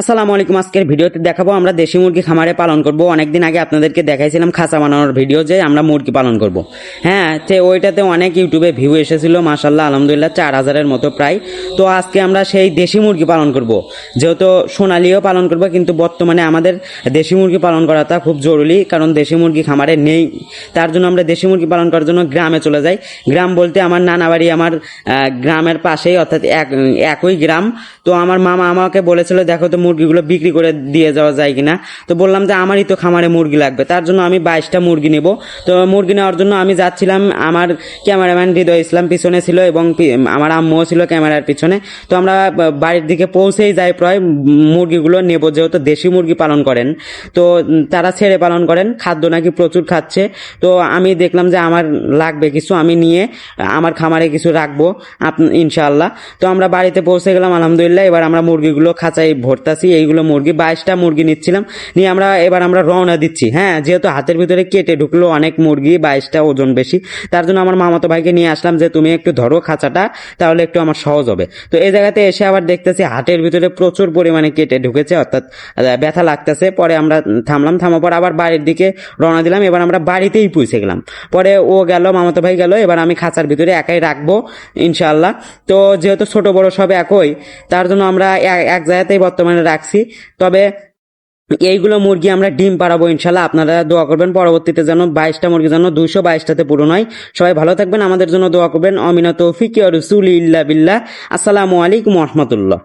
আসসালামু আলাইকুম, আজকের ভিডিওতে দেখাবো আমরা দেশি মুরগি খামারে পালন করব। অনেকদিন আগে আপনাদেরকে দেখাইছিলাম খাঁচা বানানোর ভিডিও যে আমরা মুরগি পালন করব। হ্যাঁ তে ওইটাতে অনেক ইউটিউবে ভিউ এসেছিল মাসাল্লাহ আলহামদুলিল্লাহ, চার হাজারের মতো প্রায়। তো আজকে আমরা সেই দেশি মুরগি পালন করব। যেহেতু সোনালিও পালন করব, কিন্তু বর্তমানে আমাদের দেশি মুরগি পালন করাটা খুব জরুরি, কারণ দেশি মুরগি খামারে নেই। তার জন্য আমরা দেশি মুরগি পালন করার জন্য গ্রামে চলে যাই। গ্রাম বলতে আমার নানা বাড়ি আমার গ্রামের পাশেই, অর্থাৎ এক, একই গ্রাম। তো আমার মামা আমাকে বলেছিল, দেখো তো মুরগিগুলো বিক্রি করে দিয়ে যাওয়া যায় কিনা? তো বললাম যে আমারই তো খামারে মুরগি লাগবে। তার জন্য আমি বাইশটা মুরগি নেব। তো মুরগি নেওয়ার জন্য আমি যাচ্ছিলাম, আমার ক্যামেরাম্যান হৃদয় ইসলাম পিছনে ছিল এবং আমার আম্মুও ছিল ক্যামেরার পিছনে। তো আমরা বাড়ির দিকে পৌঁছেই যাই প্রায়, মুরগিগুলো নেব যেহেতু দেশি মুরগি পালন করেন। তো তারা ছেড়ে পালন করেন, খাদ্য নাকি প্রচুর খাচ্ছে। তো আমি দেখলাম যে আমার লাগবে কিছু, আমি নিয়ে আমার খামারে কিছু রাখব, আপ- ইনশাআল্লাহ। তো আমরা বাড়িতে পৌঁছে গেলাম, আলহামদুলিল্লাহ। এবার আমরা মুরগিগুলো খাঁচাই ভরতাছি এইগুলো মুরগি, বাইশটা মুরগি নিচ্ছিলাম। নিয়ে আমরা এবার আমরা রওনা দিচ্ছি। হ্যাঁ যেহেতু হাতের ভিতরে কেটে ঢুকলো অনেক মুরগি, বাইশটা ওজন বেশি, তার জন্য আমার মামাতো ভাইকে নিয়ে আসলাম যে, তুমি একটু ধরো খাঁচাটা, তাহলে একটু আমার সহজ হবে। তো এই জায়গাতে এসে আবার দেখতেছি হাটের ভিতরে প্রচুর পরিমাণে কেটে ঢুকেছে, অর্থাৎ ব্যথা লাগতেছে। পরে আমরা থামলাম, থামার পর আবার বাড়ির দিকে রওনা দিলাম। এবার আমরা বাড়িতেই পৌঁছে গেলাম। পরে ও গেল, মামাতো ভাই গেল, এবার আমি খাঁচার ভিতরে একাই রাখব ইনশাল্লাহ তো যেহেতু ছোট বড় সব একই, তার জন্য আমরা এক জায়গাতেই বর্তমানে রাখছি। তবে এইগুলো মুরগি আমরা ডিম পাড়াবো ইনশাল্লাহ। আপনারা দোয়া করবেন পরবর্তীতে যেন বাইশটা মুরগি যেন দুইশো বাইশটাতে পূরণ হয় সবাই ভালো থাকবেন, আমাদের জন্য দোয়া করবেন। অমিনা তৌফিক রসুল ইল্লা বিল্লাহ। আসসালামু আলাইকুম রহমতুল্লাহ।